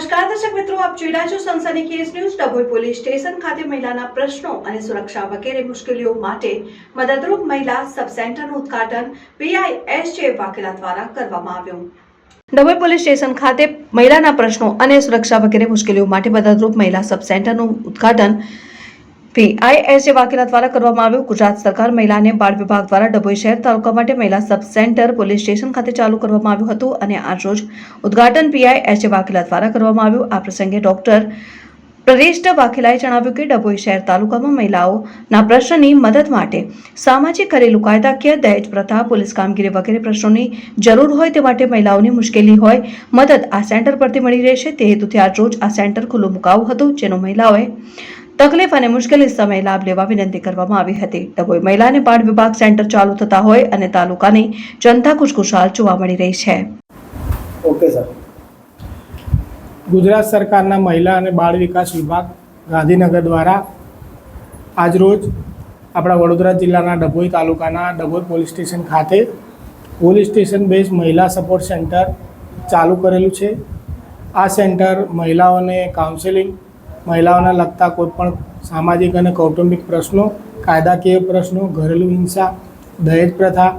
નમસ્કાર, દર્શક મિત્રો, આપ જોઈ છો Sansani case news, Dabhoi police station ખાતે મહિલાના પ્રશ્નો અને સુરક્ષા વગેરે મુશ્કેલીઓ માટે મદદરૂપ મહિલા સબ સેન્ટરનું ઉદ્ઘાટન પીઆઈ એસ જે વાઘેલા દ્વારા કરવામાં આવ્યું. ડભોઈ પોલીસ સ્ટેશન ખાતે મહિલાના પ્રશ્નો અને સુરક્ષા વગેરે મુશ્કેલીઓ માટે મદદરૂપ મહિલા સબ સેન્ટરનું ઉદ્ઘાટન પીઆઈએસએ વાઘેલા દ્વારા કરવામાં આવ્યું, ગુજરાત સરકાર મહિલાને બાળ વિભાગ દ્વારા ડભોઈ શહેર તાલુકા માટે મહિલા સબ સેન્ટર પોલીસ સ્ટેશન ખાતે ચાલુ કરવામાં આવ્યું હતું અને આજરોજ ઉદ્ઘાટન પીઆઈએસએ વાકીલા દ્વારા કરવામાં આવ્યું. આ પ્રસંગે ડોક્ટર પ્રરેષ્ઠ વાઘેલાએ જણાવ્યું કે ડભોઈ શહેર તાલુકામાં મહિલાઓના પ્રશ્નની મદદ માટે સામાજિક, ઘરેલું કાયદાકીય, દહેજ પ્રથા, પોલીસ કામગીરી વગેરે પ્રશ્નોની જરૂર હોય તે માટે મહિલાઓની મુશ્કેલી હોય મદદ આ સેન્ટર પરથી મળી રહેશે. તે હેતુથી આજરોજ આ સેન્ટર ખુલ્લું મુકાવું હતું, જેનો મહિલાઓએ તકલીફ અને મુશ્કેલી સમયે લાભ લેવા વિનંતી કરવામાં આવી હતી. ડભોઈ મહિલા અને બાળ વિભાગ સેન્ટર ચાલુ થતા હોય અને તાલુકાની જનતા ખુશખુશાલ જોવા મળી રહી છે. Okay sir. ગુજરાત સરકારના મહિલા અને બાળ વિકાસ વિભાગ ગાંધીનગર દ્વારા આજરોજ આપણા વડોદરા જિલ્લાના ડભોઈ તાલુકાના ડભોઈ પોલીસ સ્ટેશન ખાતે પોલીસ સ્ટેશન બેઝ મહિલા સપોર્ટ સેન્ટર ચાલુ કરેલું છે. આ સેન્ટર મહિલાઓને કાઉન્સેલિંગ મહિલાઓને લગતા કોઈપણ સામાજિક અને કૌટુંબિક પ્રશ્નો, કાયદાકીય પ્રશ્નો, ઘરેલું હિંસા, દહેજ પ્રથા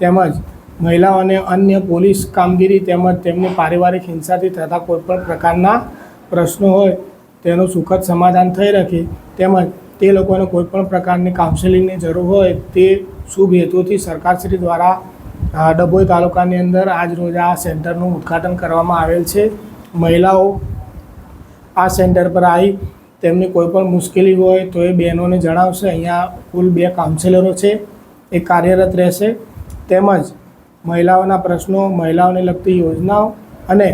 તેમજ મહિલાઓને અન્ય પોલીસ કામગીરી તેમજ તેમની પારિવારિક હિંસાથી થતા કોઈપણ પ્રકારના પ્રશ્નો હોય તેનું સુખદ સમાધાન થઈ રહે તેમજ તે લોકોને કોઈપણ પ્રકારની કાઉન્સેલિંગની જરૂર હોય તે શુભ હેતુથી સરકારશ્રી દ્વારા ડભોઈ તાલુકાની અંદર આજ રોજ આ સેન્ટરનું ઉદ્ઘાટન કરવામાં આવેલ છે. મહિલાઓ આ સેન્ટર પર આવી. તેમની કોઈ પણ મુશ્કેલી હોય તો એ બહેનોને જણાવશે. અહીંયા કુલ બે કાઉન્સેલરો છે. એ કાર્યરત રહેશે. તેમજ મહિલાઓના પ્રશ્નો, મહિલાઓને લગતી યોજનાઓ અને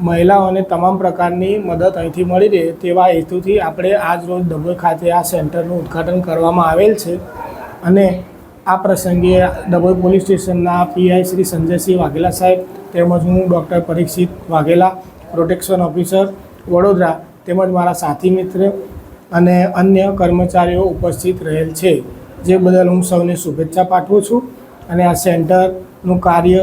મહિલાઓને તમામ પ્રકારની મદદ અહીંથી મળી રહે તેવા હેતુથી આપણે આજ રોજ ડભોઈ ખાતે આ સેન્ટરનું ઉદ્ઘાટન કરવામાં આવેલ છે. અને આ પ્રસંગે ડભોઈ પોલીસ સ્ટેશનના પીઆઈ શ્રી સંજયસિંહ વાઘેલા સાહેબ તેમજ હું doctor Parikshit Vaghela, protection officer Vadodara તેમજ મારા સાથી મિત્ર અને અન્ય કર્મચારીઓ ઉપસ્થિત રહેલ છે. જે બદલ હું સૌને શુભેચ્છા પાઠવું છું અને આ સેન્ટરનું કાર્ય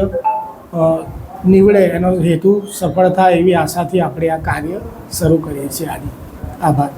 નીવડે એનો હેતુ સફળ થાય એવી આશાથી આપણે આ કાર્ય શરૂ કરીએ છીએ. આજે આભાર.